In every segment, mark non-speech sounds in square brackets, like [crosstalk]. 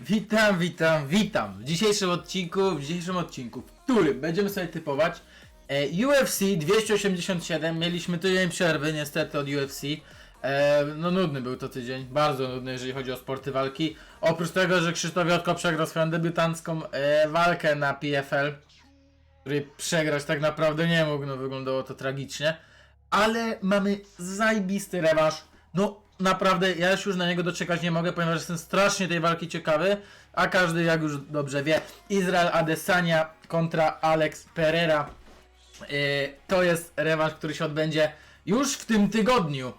Witam, witam, witam. W dzisiejszym odcinku, w dzisiejszym odcinku, w którym będziemy sobie typować e, UFC 287. Mieliśmy tydzień przerwy niestety od UFC. E, no nudny był to tydzień, bardzo nudny, jeżeli chodzi o sporty walki. Oprócz tego, że Krzysztof Jotko przegrał swoją debiutancką e, walkę na PFL, której przegrać tak naprawdę nie mógł, no wyglądało to tragicznie. Ale mamy zajbisty rewanż. No naprawdę, ja już, na niego doczekać nie mogę, ponieważ jestem strasznie tej walki ciekawy. A każdy, jak już dobrze wie, Izrael Adesanya kontra Alex Pereira. Yy, to jest rewanż, który się odbędzie już w tym tygodniu.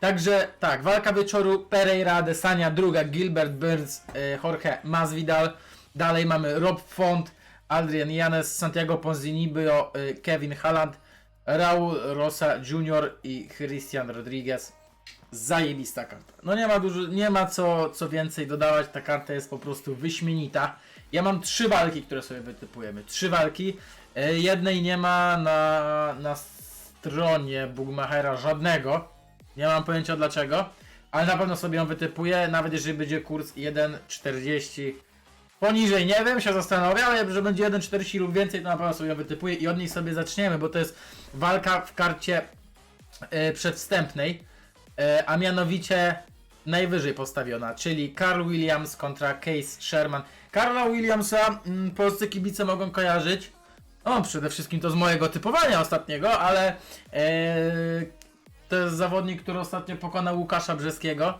Także tak, walka wieczoru Pereira Adesanya, druga Gilbert Burns, yy, Jorge Masvidal. Dalej mamy Rob Font, Adrian Yanes, Santiago Ponzinibbio, yy, Kevin Halland, Raul Rosa Jr. i Christian Rodriguez. Zajebista karta. No nie ma dużo, nie ma co, co więcej dodawać, ta karta jest po prostu wyśmienita. Ja mam trzy walki, które sobie wytypujemy. Trzy walki. E, Jednej nie ma na, na stronie Bugmachera żadnego. Nie mam pojęcia dlaczego, ale na pewno sobie ją wytypuję, nawet jeżeli będzie kurs 1,40. Poniżej nie wiem, się zastanowię, ale że będzie 1,40 lub więcej, to na pewno sobie ją wytypuję i od niej sobie zaczniemy, bo to jest walka w karcie e, przedwstępnej, e, a mianowicie najwyżej postawiona, czyli Carl Williams kontra Case Sherman. Carla Williamsa mm, polscy kibice mogą kojarzyć. O, przede wszystkim to z mojego typowania ostatniego, ale e, to jest zawodnik, który ostatnio pokonał Łukasza Brzeskiego.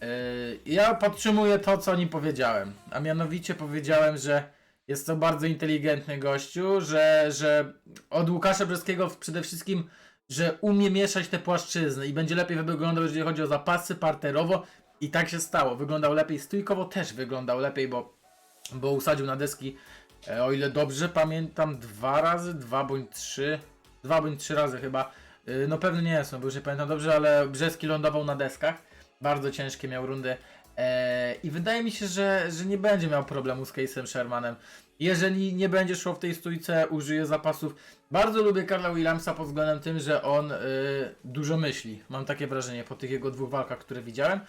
Yy, Ja podtrzymuję to, co nim powiedziałem. A mianowicie powiedziałem, że jest to bardzo inteligentny gościu, że, że od Łukasza Brzeskiego przede wszystkim, że umie mieszać te płaszczyzny i będzie lepiej wyglądał, jeżeli chodzi o zapasy parterowo. I tak się stało. Wyglądał lepiej stójkowo, też wyglądał lepiej, bo, bo usadził na deski, e, o ile dobrze pamiętam, dwa razy, dwa bądź trzy, dwa bądź trzy razy chyba. Yy, No pewnie nie jest, no bo już nie pamiętam dobrze, ale Brzeski lądował na deskach. Bardzo ciężkie miał rundy. Eee, I wydaje mi się, że, że nie będzie miał problemu z Case'em Shermanem. Jeżeli nie będzie szło w tej stójce, użyje zapasów. Bardzo lubię Karla Williamsa pod względem tym, że on y, dużo myśli. Mam takie wrażenie po tych jego dwóch walkach, które widziałem.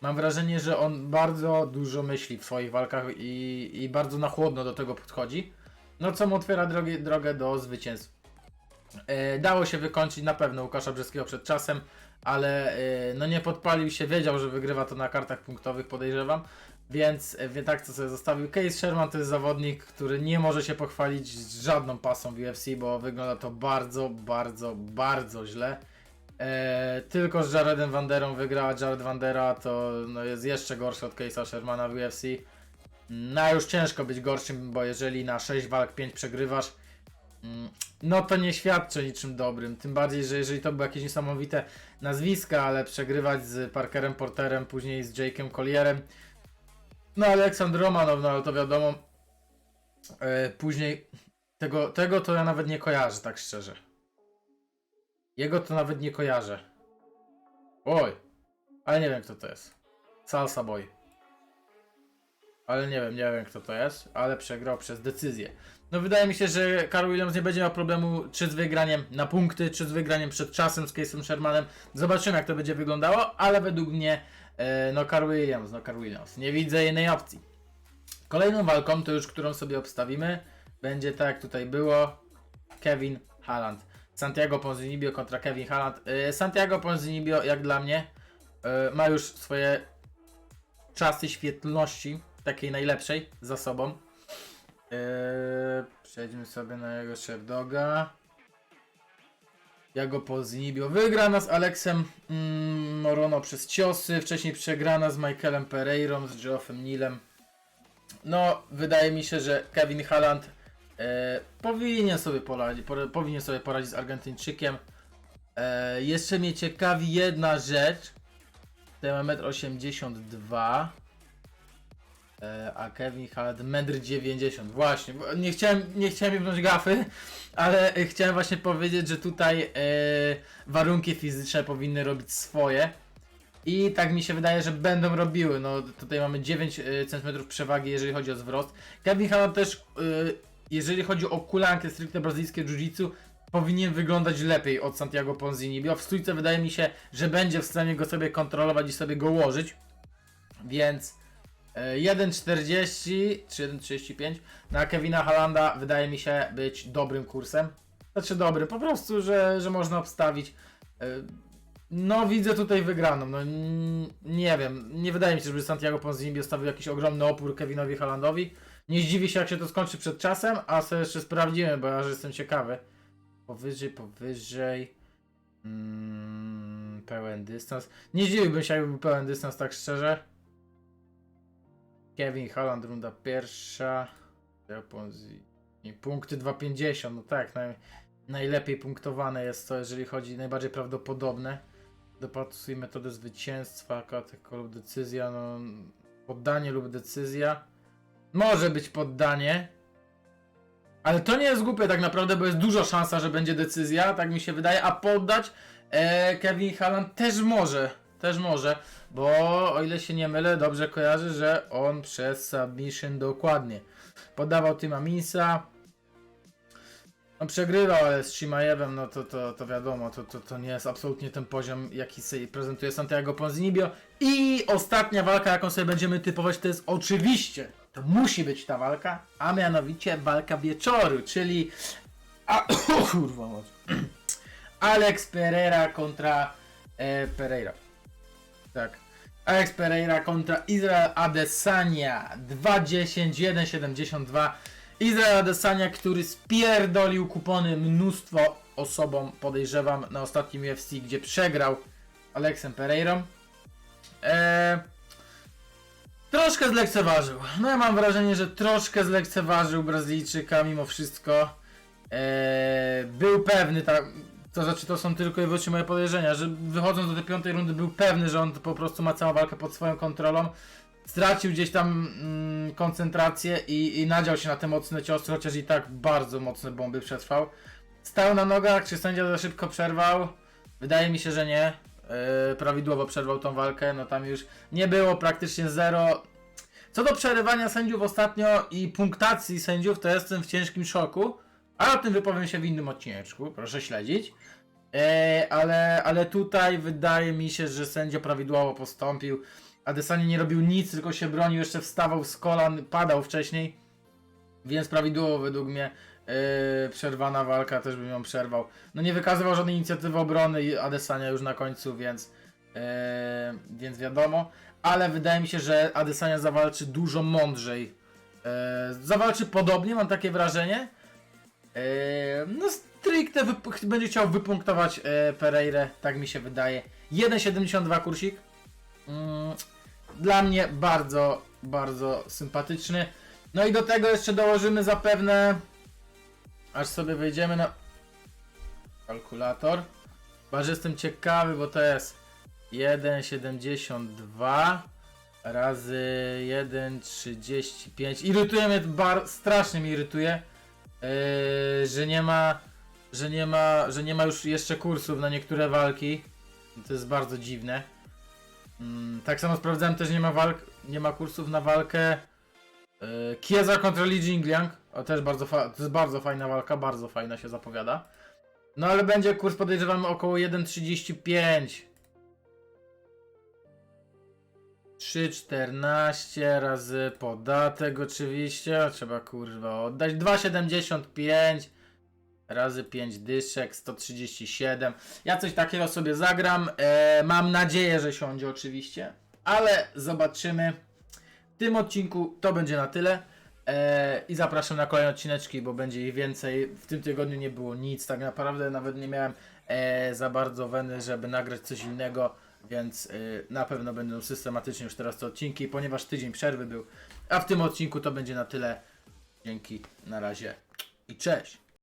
Mam wrażenie, że on bardzo dużo myśli w swoich walkach i, i bardzo na chłodno do tego podchodzi. No co mu otwiera drogę, drogę do zwycięstw. E, dało się wykończyć na pewno Łukasza Brzeskiego przed czasem, ale e, no nie podpalił się, wiedział, że wygrywa to na kartach punktowych, podejrzewam, więc e, tak co sobie zostawił. Case Sherman to jest zawodnik, który nie może się pochwalić żadną pasą w UFC, bo wygląda to bardzo, bardzo, bardzo źle. Tylko z Jaredem Vanderą wygrała Jared Vandera, to no, jest jeszcze gorszy od Case'a Shermana w UFC. No już ciężko być gorszym, bo jeżeli na 6 walk 5 przegrywasz, no to nie świadczy o niczym dobrym. Tym bardziej, że jeżeli to były jakieś niesamowite nazwiska, ale przegrywać z Parkerem Porterem, później z Jake'em Collierem, no Aleksandr Romanow, no ale to wiadomo, e, później tego, tego to ja nawet nie kojarzę, tak szczerze. Jego to nawet nie kojarzę. Oj, ale nie wiem kto to jest. Salsa Boy. Ale nie wiem, nie wiem kto to jest, ale przegrał przez decyzję. No wydaje mi się, że Carl Williams nie będzie miał problemu czy z wygraniem na punkty, czy z wygraniem przed czasem z Case'em Shermanem. Zobaczymy jak to będzie wyglądało, ale według mnie e, no Carl Williams, no Carl Williams. Nie widzę innej opcji. Kolejną walką, to już którą sobie obstawimy, będzie tak jak tutaj było, Kevin Halland. Santiago Ponzinibbio kontra Kevin Halland. E, Santiago Ponzinibbio jak dla mnie e, ma już swoje czasy świetlności, takiej najlepszej za sobą. Eee, przejdźmy sobie na jego Sherdoga. Jago Poznibio wygrana z Aleksem mm, Morono przez ciosy. Wcześniej przegrana z Michaelem Pereirą, z Geoffem Nilem. No, wydaje mi się, że Kevin Halland e, powinien, sobie poradzić, po, powinien sobie poradzić z Argentyńczykiem. E, jeszcze mnie ciekawi jedna rzecz. Mamy 1,82 m. E, a Kevin Halland 1,90 m. Właśnie, bo nie chciałem, nie chciałem jebnąć gafy, ale chciałem właśnie powiedzieć, że tutaj e, warunki fizyczne powinny robić swoje. I tak mi się wydaje, że będą robiły. No tutaj mamy 9 e, cm przewagi, jeżeli chodzi o zwrot. Kevin Halland też, e, jeżeli chodzi o kulankę stricte brazylijskie jiu-jitsu, powinien wyglądać lepiej od Santiago Ponzinibio. W stójce wydaje mi się, że będzie w stanie go sobie kontrolować i sobie go łożyć. Więc 1,40 czy 1,35 na Kevina Halanda wydaje mi się być dobrym kursem. Znaczy dobry, po prostu, że, że można obstawić. E, No widzę tutaj wygraną, no nie wiem, nie wydaje mi się, żeby Santiago Ponzinibbio stawił jakiś ogromny opór Kevinowi Halandowi. Nie zdziwi się jak się to skończy przed czasem, a sobie jeszcze sprawdzimy, bo ja jestem ciekawy. Powyżej, powyżej. Mm, pełen dystans. Nie zdziwiłbym się, jakby był pełen dystans, tak szczerze. Kevin Holland, runda pierwsza. Punkty 2,50. No tak, naj, najlepiej punktowane jest to, jeżeli chodzi najbardziej prawdopodobne. Dopasuj metodę zwycięstwa, kategoria lub decyzja. No, poddanie lub decyzja. Może być poddanie. Ale to nie jest głupie tak naprawdę, bo jest dużo szansa, że będzie decyzja, tak mi się wydaje, a poddać e, Kevin Halland też może, też może, bo o ile się nie mylę, dobrze kojarzę, że on przez submission dokładnie poddawał Tima Minsa, on przegrywał, ale z Shimajewem, no to, to, to wiadomo, to, to, to nie jest absolutnie ten poziom, jaki sobie prezentuje Santiago Ponzinibbio. I ostatnia walka, jaką sobie będziemy typować, to jest oczywiście, to musi być ta walka, a mianowicie walka wieczoru, czyli... A, [coughs] kurwa. [coughs] Alex Pereira kontra e, Pereira. Tak. Alex Pereira kontra Israel Adesanya 2.10, 1.72. Israel Adesanya, który spierdolił kupony mnóstwo osobom, podejrzewam, na ostatnim UFC, gdzie przegrał Alexem Pereirą. Eee, troszkę zlekceważył. No ja mam wrażenie, że troszkę zlekceważył Brazylijczyka mimo wszystko. Eee, był pewny, to znaczy to są tylko i wyłącznie moje podejrzenia, że wychodząc do tej piątej rundy był pewny, że on po prostu ma całą walkę pod swoją kontrolą. Stracił gdzieś tam mm, koncentrację i, i nadział się na te mocne ciosy, chociaż i tak bardzo mocne bomby przetrwał. Stał na nogach, czy sędzia za szybko przerwał? Wydaje mi się, że nie. Yy, prawidłowo przerwał tą walkę, no tam już nie było praktycznie zero. Co do przerywania sędziów ostatnio i punktacji sędziów, to jestem w ciężkim szoku, ale o tym wypowiem się w innym odcineczku, proszę śledzić. E, ale, ale tutaj wydaje mi się, że sędzia prawidłowo postąpił. Adesanya nie robił nic, tylko się bronił, jeszcze wstawał z kolan, padał wcześniej. Więc prawidłowo według mnie e, przerwana walka, też bym ją przerwał. No nie wykazywał żadnej inicjatywy obrony i Adesanya już na końcu, więc, e, więc wiadomo. Ale wydaje mi się, że Adesanya zawalczy dużo mądrzej. Zawalczy podobnie, mam takie wrażenie. E, no stricte wyp- będzie chciał wypunktować e, tak mi się wydaje. 1,72 kursik. Mm, dla mnie bardzo, bardzo sympatyczny. No i do tego jeszcze dołożymy zapewne, aż sobie wejdziemy na kalkulator. Bardzo jestem ciekawy, bo to jest 1,72 razy 1,35. Irytuje mnie, bar, strasznie mnie irytuje, yy, że nie ma, że nie ma, że nie ma już jeszcze kursów na niektóre walki. To jest bardzo dziwne. Mm, tak samo sprawdzałem też nie ma walk, nie ma kursów na walkę yy, Kieza kontra Li Jingliang. O też bardzo to jest bardzo fajna walka, bardzo fajna się zapowiada. No ale będzie kurs podejrzewam około 1,35. 3,14 razy podatek oczywiście, trzeba kurwa oddać 2,75 razy 5 dyszek 137. Ja coś takiego sobie zagram. E, mam nadzieję, że siądzie oczywiście, ale zobaczymy. W tym odcinku to będzie na tyle. E, I zapraszam na kolejne odcineczki, bo będzie ich więcej. W tym tygodniu nie było nic, tak naprawdę nawet nie miałem e, za bardzo weny, żeby nagrać coś innego, więc e, na pewno będą systematycznie już teraz te odcinki, ponieważ tydzień przerwy był. A w tym odcinku to będzie na tyle. Dzięki, na razie i cześć.